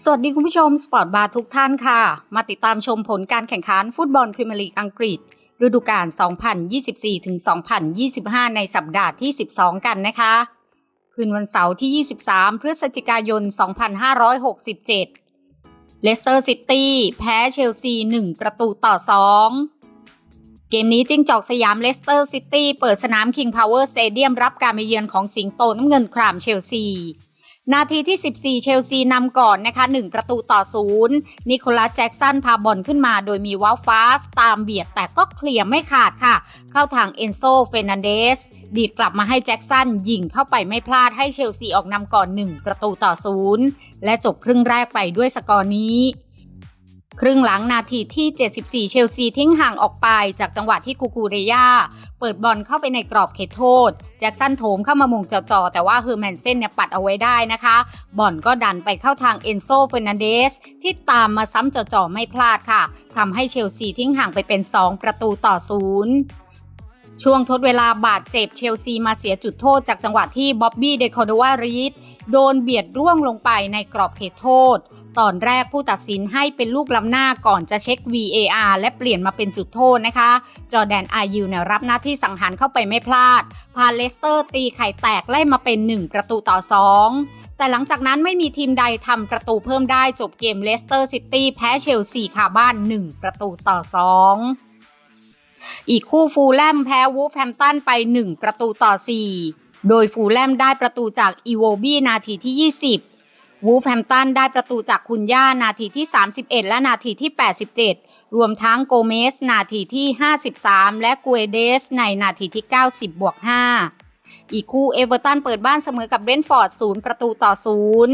สวัสดีคุณผู้ชมสปอร์ตบาร์ทุกท่านค่ะ มาติดตามชมผลการแข่งขันฟุตบอลพรีเมียร์ลีกอังกฤษ ฤดูกาล 2024-2025 ในสัปดาห์ที่ 12 กันนะคะ คืนวันเสาร์ที่ 23 พฤศจิกายน 2567 เลสเตอร์ซิตี้แพ้เชลซี 1 ประตูต่อ 2 เกมนี้จิ้งจอกสยามเลสเตอร์ซิตี้เปิดสนาม King Power Stadium รับการมาเยือนของสิงโตน้ำเงินครามเชลซี นาทีที่ 14 เชลซีนำก่อนนะคะ 1 ประตูต่อศูนย์นิโคลัสแจ็กสันพาบอลขึ้นมาโดยมีวาลฟาส ตามเบียดแต่ก็เคลียร์ไม่ขาดค่ะ เข้าทางเอนโซเฟนันเดส ดีดกลับมาให้แจ็กสันยิงเข้าไปไม่พลาดให้เชลซีออกนำก่อน 1 ประตูต่อศูนย์และจบครึ่งแรกไปด้วยสกอร์นี้ ครึ่งหลังนาทีที่ 74 เชลซีทิ้งห่างออกไปจากจังหวะที่กูกูเรยาเปิดบอลเข้าไปในกรอบเขตโทษ แจ็คสันโถมเข้ามามุงจ่อๆแต่ว่าเฮอร์แมนเซนเนี่ยปัดเอาไว้ได้นะคะ บอลก็ดันไปเข้าทางเอนโซเฟรนันเดสที่ตามมาซ้ำจ่อๆไม่พลาดค่ะทำให้เชลซีทิ้งห่างไปเป็น 2 ประตูต่อศูนย์ ช่วงทดเวลาบาดเจ็บเชลซีมาเสียจุดโทษจากจังหวะที่บ๊อบบี้เดคอร์ดวารีดโดนเบียดร่วงลงไปในกรอบเขตโทษ ตอนแรกผู้ตัดสินให้เป็นลูกล้ำหน้าก่อนจะเช็ค VAR และเปลี่ยนมาเป็นจุดโทษนะคะ จอแดนอายูเนี่ยรับหน้าที่สังหารเข้าไปไม่พลาด พาเลสเตอร์ตีไข่แตกไล่มาเป็น 1 ประตูต่อ 2แต่หลังจากนั้นไม่มีทีมใดทำประตูเพิ่มได้จบเกมเลสเตอร์ซิตี้แพ้เชลซีคาบ้าน 1 ประตูต่อ 2 อีกคู่ฟูลแลมแพ้วูฟแฮมตันไป 1 ประตูต่อ 4 โดยฟูลแลมได้ประตูจากอีโวบี้นาทีที่ 20 วูฟแฮมตันได้ประตูจากคุณย่านาทีที่ 31 และนาทีที่ 87 รวมทั้งโกเมสนาทีที่ 53 และกูเอเดสในนาทีที่ 90 บวก 5 อีกคู่เอเวอร์ตันเปิดบ้านเสมอกับเบรนฟอร์ด 0 ประตูต่อ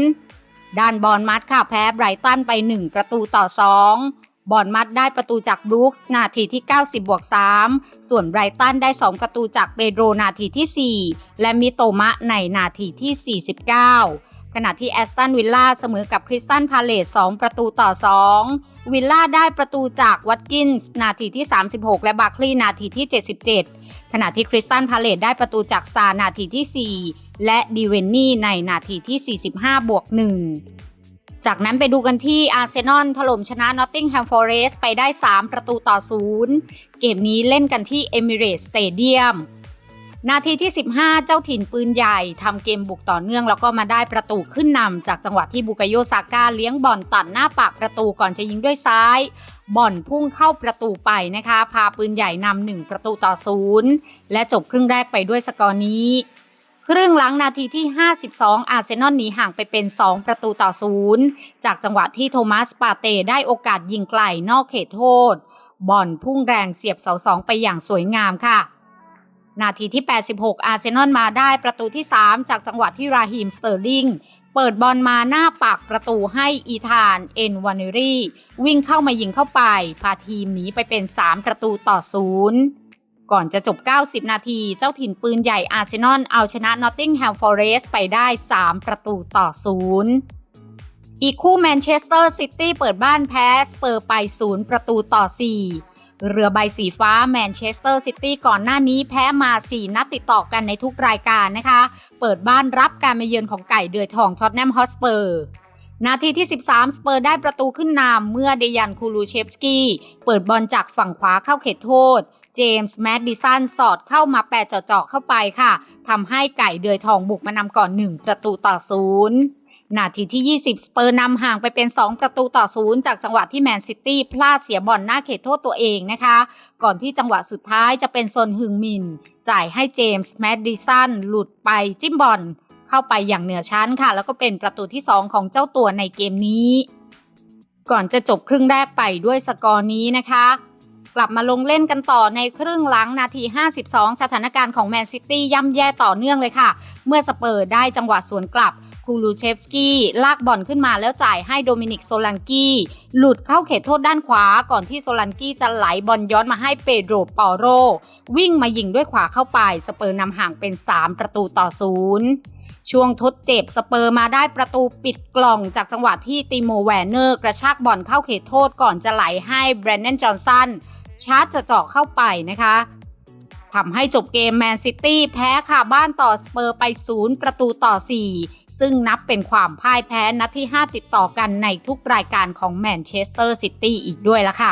0ด้านบอลมัดค่ะแพ้ไบรตันไป 1 ประตูต่อ 2 บอลมัดได้ประตูจากบรูคส์นาทีที่ 90บวก3ส่วนไบรตันได้ 2 ประตูจากเปโดรนาทีที่ 4 และมิโตมะในนาทีที่ 49 ขณะที่แอสตันวิลล่าเสมอกับคริสตันพาเลส2ประตูต่อ 2 วิลล่าได้ประตูจากวัตกินส์นาทีที่ 36 และบาร์คลีย์นาทีที่ 77 ขณะที่คริสตันพาเลสได้ประตูจากซานาทีที่ 4 และดีเวนนี่ในนาทีที่ 45บวก1 จากนั้นไปดูกันที่อาร์เซนอลถล่มชนะนอตติงแฮมฟอเรสไปได้ 3 ประตูต่อ0เกมนี้เล่นกันที่เอมิเรตสเตเดียมนาทีที่ 15 เจ้าถิ่นปืนใหญ่ทำเกมบุกต่อเนื่องแล้วก็มาได้ประตูขึ้นนำจากจังหวะที่บุกโยซาก้าเลี้ยงบอลตัดหน้าปากประตูก่อนจะยิงด้วยซ้าย บอลพุ่งเข้าประตูไปนะคะ พาปืนใหญ่นำหนึ่งประตูต่อศูนย์และจบครึ่งแรกไปด้วยสกอร์นี้ ครึ่งหลังนาทีที่ 52 อาร์เซนอลหนีห่างไปเป็น 2 ประตูต่อศูนย์จากจังหวะที่โทมัสปาเตได้โอกาสยิงไกลนอกเขตโทษ บอลพุ่งแรงเสียบเสาสองไปอย่างสวยงามค่ะ นาทีที่ 86 อาร์เซนอลมาได้ประตูที่ 3 จากจังหวะที่ราฮิมสเตอร์ลิงเปิดบอลมาหน้าปากประตูให้อีธาน เอ็นวานเนรีวิ่งเข้ามายิงเข้าไป พาทีมหนีไปเป็น 3 ประตูต่อศูนย์ ก่อนจะจบ 90 นาที เจ้าถิ่นปืนใหญ่อาร์เซนอลเอาชนะนอตติงแฮมฟอเรสต์ไปได้ 3 ประตูต่อศูนย์อีกคู่แมนเชสเตอร์ซิตี้เปิดบ้านแพ้สเปอร์ไป 0 ประตูต่อ 4 เรือใบสีฟ้าแมนเชสเตอร์ซิตี้ก่อนหน้านี้แพ้มา 4 นัดติดต่อกันในทุกรายการนะคะ เปิดบ้านรับการมาเยือนของไก่เดือยทองท็อตแนมฮอสเปอร์นาทีที่ 13 สเปอร์ได้ประตูขึ้นนำเมื่อเดยันคูลูเชฟสกี้ เปิดบอลจากฝั่งขวาเข้าเขตโทษ เจมส์แมดดิสันสอดเข้ามาแปะเจาะเข้าไปค่ะทำให้ไก่เดือยทองบุกมานำก่อน 1 ประตูต่อศูนย์นาทีที่ 20 สเปอร์นำห่างไปเป็น 2 ประตูต่อศูนย์จากจังหวะที่แมนซิตี้พลาดเสียบอลหน้าเขตโทษตัวเองนะคะ ก่อนที่จังหวะสุดท้ายจะเป็นซนฮึงมิน จ่ายให้เจมส์แมดดิสันหลุดไปจิ้มบอลเข้าไปอย่างเหนือชั้นค่ะ แล้วก็เป็นประตูที่ 2 ของเจ้าตัวในเกมนี้ ก่อนจะจบครึ่งแรกไปด้วยสกอร์นี้นะคะ ลับมาลงเล่นกันต่อในครึ่งหลังนาที 52 สถานการณ์ของแมนซิตี้ย่ำแย่ต่อเนื่องเลยค่ะ เมื่อสเปอร์ได้จังหวะสวนกลับคูลูเชฟสกี้ลากบอลขึ้นมาแล้วจ่ายให้โดมินิกโซลันกี้หลุดเข้าเขตโทษด้านขวา ก่อนที่โซลันกี้จะไหลบอลย้อนมาให้เปโดรปอโร วิ่งมายิงด้วยขวาเข้าไปสเปอร์นำห่างเป็น 3 ประตูต่อศูนย์ช่วงทดเจ็บสเปอร์มาได้ประตูปิดกล่องจากจังหวะที่ติโมแวนเนอร์ กระชากบอลเข้าเขตโทษก่อนจะไหลให้แบรนดนจอห์นสัน ชาร์จเจาะเข้าไปนะคะทำให้จบเกมแมนซิตี้แพ้ค่ะบ้านต่อสเปอร์ไป 0 ประตูต่อ 4 ซึ่งนับเป็นความพ่ายแพ้นัดที่ 5 ติดต่อกันในทุกรายการของแมนเชสเตอร์ซิตี้อีกด้วยละค่ะ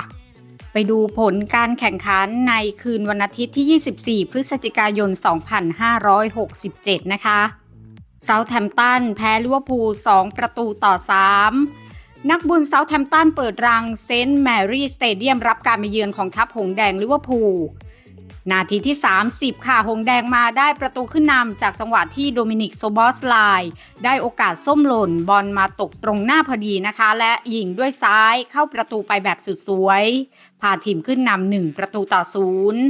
ไปดูผลการแข่งขันในคืนวันอาทิตย์ที่ 24 พฤศจิกายน 2567 นะคะเซาท์แฮมป์ตันแพ้ลิเวอร์พูล 2 ประตูต่อ 3 นักบุญเซาท์แฮมป์ตันเปิดรังเซนต์แมรี่สเตเดียมรับการมาเยือนของทัพหงแดงลิเวอร์พูล นาทีที่ 30 ค่ะหงแดงมาได้ประตูขึ้นนำจากจังหวะที่โดมินิกโซบอสไลน์ได้โอกาสส้มหล่นบอลมาตกตรงหน้าพอดีนะคะ และยิงด้วยซ้ายเข้าประตูไปแบบสุดสวย พาทีมขึ้นนำหนึ่งประตูต่อศูนย์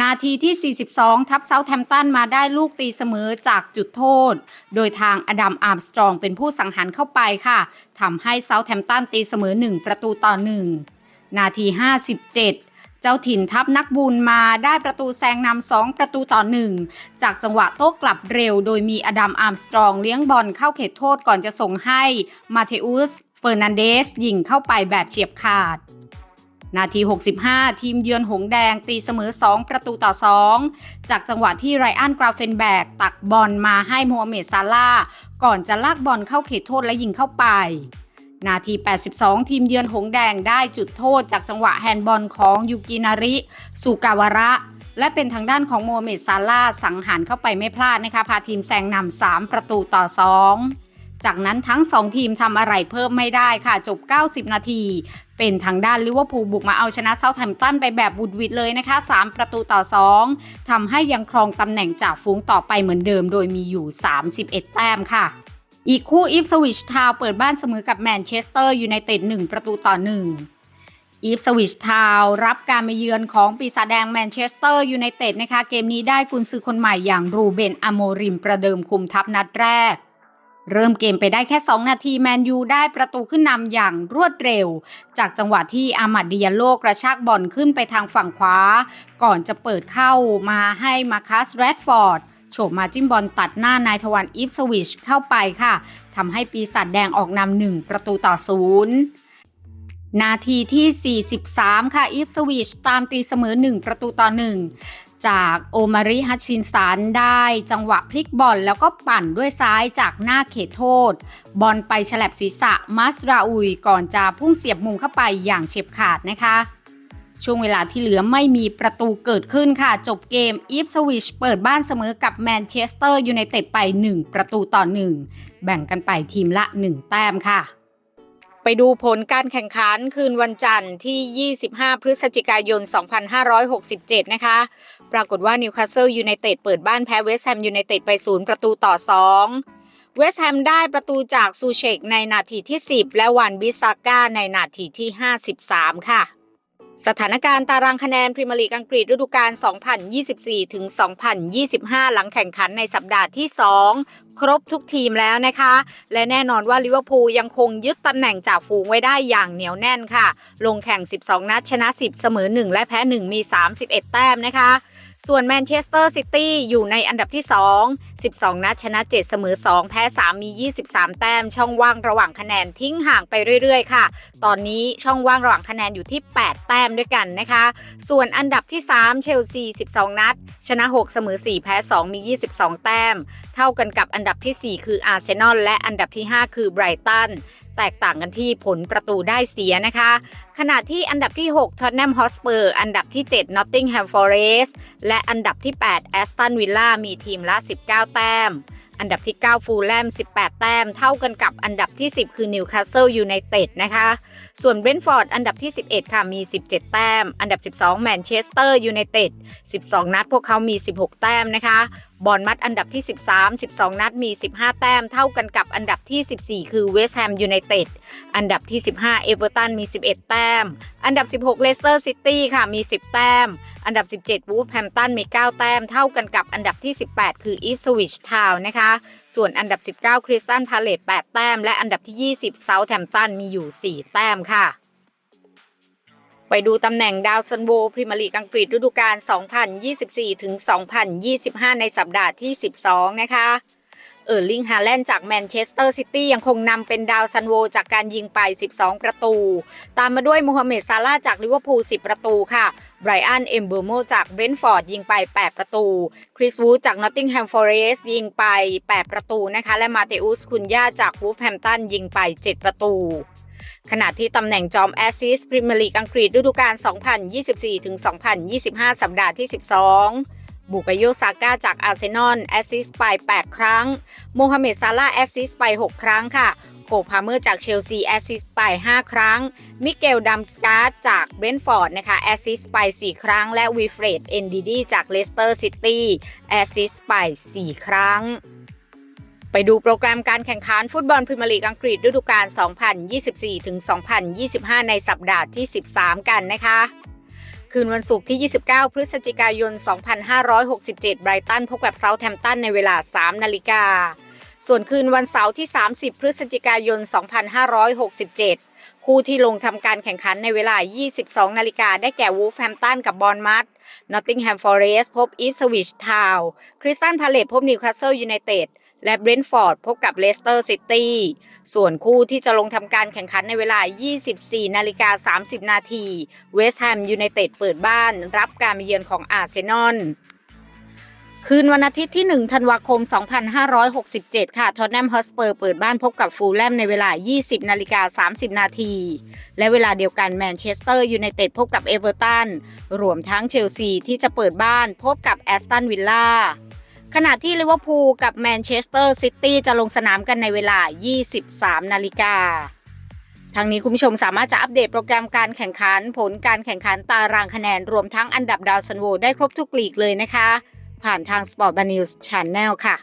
นาทีที่ 42 ทัพเซาท์แฮมตันมาได้ลูกตีเสมอจากจุดโทษ โดยทางอดัมอาร์มสตรองเป็นผู้สังหารเข้าไปค่ะทำให้เซาท์แฮมตันตีเสมอ 1 ประตูต่อ 1 นาที 57 เจ้าถิ่นทัพนักบุญมาได้ประตูแซงนำ2ประตูต่อ1จากจังหวะโต้กลับเร็วโดยมีอดัมอาร์มสตรองเลี้ยงบอลเข้าเขตโทษก่อนจะส่งให้มาเทอุสเฟอร์นันเดสยิงเข้าไปแบบเฉียบขาด นาที 65 ทีมเยือนหงแดงตีเสมอ 2 ประตูต่อ 2 จากจังหวะที่ไรอันกราเฟนแบกตักบอลมาให้โมฮัมเหม็ดซาลาก่อนจะลากบอลเข้าเขตโทษและยิงเข้าไป นาที 82 ทีมเยือนหงแดงได้จุดโทษจากจังหวะแฮนด์บอลของยูกินาริสุกาวระ และเป็นทางด้านของโมเมดซาลาสังหารเข้าไปไม่พลาดนะคะพาทีมแซงนำ3ประตูต่อ 2 จากนั้นทั้ง 2 ทีมทำอะไรเพิ่มไม่ได้ค่ะ จบ 90 นาที เป็นทางด้านลิเวอร์พูลบุกมาเอาชนะเซาท์แฮมป์ตันไปแบบบุดวิดเลยนะคะ 3 ประตูต่อ 2ทำให้ยังครองตำแหน่งจ่าฝูงต่อไปเหมือนเดิม โดยมีอยู่ 31 แต้มค่ะ อีกคู่อีฟสวิชทาวเปิดบ้านเสมอกับแมนเชสเตอร์ยูไนเต็ด1ประตูต่อ 1 อีฟสวิชทาวรับการมาเยือนของปีศาจแดงแมนเชสเตอร์ยูไนเต็ดนะคะเกมนี้ได้กุนซือคนใหม่อย่างรูเบนอโมริมประเดิมคุมทัพนัดแรก เริ่มเกมไปได้แค่ 2 นาทีแมนยูได้ประตูขึ้นนำอย่างรวดเร็ว จากจังหวะที่อามัดดิยาโลกระชากบอลขึ้นไปทางฝั่งขวา ก่อนจะเปิดเข้ามาให้มาคัสแรดฟอร์ด โฉบมาจิ้มบอลตัดหน้านายทวันอีฟสวิชเข้าไปค่ะทำให้ปีศาจแดงออกนำหนึ่งประตูต่อศูนย์นาทีที่ 43 ค่ะอีฟสวิชตามตีเสมอ 1 ประตูต่อ 1 จากโอมาริฮัชชินสันได้จังหวะพลิกบอลแล้วก็ปั่นด้วยซ้ายจากหน้าเขตโทษ บอลไปฉลับศีรษะมัสราอุยก่อนจะพุ่งเสียบมุมเข้าไปอย่างเฉียบขาดนะคะ ช่วงเวลาที่เหลือไม่มีประตูเกิดขึ้นค่ะ จบเกมอีฟสวิชเปิดบ้านเสมอกับแมนเชสเตอร์ยูไนเต็ดไป 1 ประตูต่อ 1 แบ่งกันไปทีมละ 1 แต้มค่ะ ไปดูผลการแข่งขันคืนวันจันทร์ที่ 25 พฤศจิกายน 2567 นะคะ ปรากฏว่านิวคาสเซิลยูไนเต็ดเปิดบ้านแพ้เวสต์แฮมยูไนเต็ดไป 0 ประตูต่อ 2เวสต์แฮมได้ประตูจากซูเชกในนาทีที่ 10 และวันบิซาก้าในนาทีที่ 53 ค่ะ สถานการณ์ตารางคะแนนพรีเมียร์ลีกอังกฤษฤดูกาล 2024 ถึง 2025 หลังแข่งขันในสัปดาห์ที่ 2 ครบทุกทีมแล้วนะคะ และแน่นอนว่าลิเวอร์พูลยังคงยึดตำแหน่งจ่าฝูงไว้ได้อย่างเหนียวแน่นค่ะ ลงแข่ง 12 นัดชนะ 10 เสมอ 1 และแพ้ 1 มี 31 แต้มนะคะ ส่วนแมนเชสเตอร์ซิตี้อยู่ในอันดับที่ 2 12 นัดชนะ 7 เสมอ 2 แพ้ 3 มี 23 แต้ม ช่องว่างระหว่างคะแนนทิ้งห่างไปเรื่อยๆ ค่ะ ตอนนี้ช่องว่างระหว่างคะแนนอยู่ที่ 8 แต้มด้วยกันนะคะ ส่วนอันดับที่ 3 เชลซี 12 นัด ชนะ 6 เสมอ 4 แพ้ 2 มี 22 แต้ม เท่ากันกับอันดับทีสี่4 คืออาร์เซนอลและอันดับที่ 5 คือไบรตันแตกต่างกันที่ผลประตูได้เสียนะคะ ขณะที่อันดับที่ 6 Tottenham Hotspur อันดับที่ 7 Nottingham Forest และอันดับที่ 8 Aston Villa มีทีมละ 19แต้ม อันดับที่ 9 ฟูลแลม 18 แต้ม เท่ากันกับอันดับที่ 10 คือนิวคาสเซิลยูไนเต็ดนะคะ ส่วนเบนฟอร์ดอันดับที่ 11 ค่ะมี 17 แต้ม อันดับ 12 แมนเชสเตอร์ยูไนเต็ด 12 นัดพวกเขามี 16 แต้มนะคะ บอลมัดอันดับที่ 13 12 นัดมี 15 แต้มเท่ากันกับอันดับที่ 14 คือ West Ham United อันดับที่ 15 Everton มี 11 แต้ม อันดับ 16 Leicester City ค่ะมี 10 แต้ม อันดับ 17 Wolverhampton มี 9 แต้ม เท่ากันกับอันดับที่ 18 คือ Ipswich Town นะคะ ส่วนอันดับ 19 Crystal Palace 8แต้ม และอันดับที่ 20 Southampton มีอยู่ 4 แต้มค่ะ ไปดูตำแหน่งดาวซันโวพรีเมียร์ลีกอังกฤษฤดูกาล 2024 ถึง 2025 ในสัปดาห์ที่ 12 นะคะ เออร์ลิงฮาแลนด์จากแมนเชสเตอร์ซิตี้ยังคงนำเป็นดาวซันโวจากการยิงไป 12 ประตู ตามมาด้วยโมฮัมเหม็ดซาลาจากลิเวอร์พูล 10 ประตูค่ะ ไบรอัน เอมเบอร์โมจากเบรนท์ฟอร์ดยิงไป 8 ประตู คริสวูดจากนอตติงแฮมฟอเรสยิงไป 8 ประตูนะคะ และมาเตอุสคุนย่าจากวูฟแฮมตันยิงไป 7 ประตู ขณะที่ตำแหน่งจอมแอสซิสพรีเมียร์ลีกอังกฤษฤดูกาล 2024-2025 สัปดาห์ที่ 12 บุกโยซาก้าจากอาร์เซนอลแอสซิสไป 8 ครั้ง โมฮัมเหม็ดซาลาแอสซิสไป 6 ครั้งค่ะโคพาเมอร์จากเชลซีแอสซิสไป 5 ครั้ง มิเกลดัมสการ์ดจากเบรนท์ฟอร์ดนะคะแอสซิสไป 4 ครั้ง และวีเฟรดเอนดีดีจากเลสเตอร์ซิตี้แอสซิสไป 4 ครั้ง ไปดูโปรแกรมการแข่งขันฟุตบอลพรีเมียร์ลีกอังกฤษฤดูกาล 2024-2025 ในสัปดาห์ที่ 13 กันนะคะ คืนวันศุกร์ที่ 29 พฤศจิกายน 2567 ไบรตันพบกับเซาท์แฮมป์ตันในเวลา 3 นาฬิกา ส่วนคืนวันเสาร์ที่ 30 พฤศจิกายน 2567 คู่ที่ลงทำการแข่งขันในเวลา 22 นาฬิกาได้แก่วูฟแฮมป์ตันกับบอนมัธนอตติงแฮมฟอเรสพบอีฟสวิชทาวน์คริสตันพาเลตพบนิวคาสเซิลยูไนเต็ด และเบรนท์ฟอร์ดพบกับเลสเตอร์ซิตี้ ส่วนคู่ที่จะลงทำการแข่งขันในเวลา 24 นาฬิกา 30 นาทีเวสต์แฮมยูไนเต็ดเปิดบ้านรับการมาเยือนของอาร์เซนอลคืนวันอาทิตย์ที่ 1 ธันวาคม 2567 ค่ะ ทอตแนมฮอสเปอร์เปิดบ้านพบกับฟูลแลมในเวลา 20 นาฬิกา 30 นาที และเวลาเดียวกันแมนเชสเตอร์ยูไนเต็ดพบกับเอเวอร์ตัน รวมทั้งเชลซีที่จะเปิดบ้านพบกับแอสตันวิลล่า ขณะที่ลิเวอร์พูลกับแมนเชสเตอร์ซิตี้จะลงสนามกันในเวลา 23 นาฬิกาทางนี้คุณผู้ชมสามารถจะอัปเดตโปรแกรมการแข่งขัน ผลการแข่งขันตารางคะแนนรวมทั้งอันดับดาวซันโวได้ครบทุกลีกเลยนะคะ ผ่านทาง Sport b a n e w s Channel ค่ะ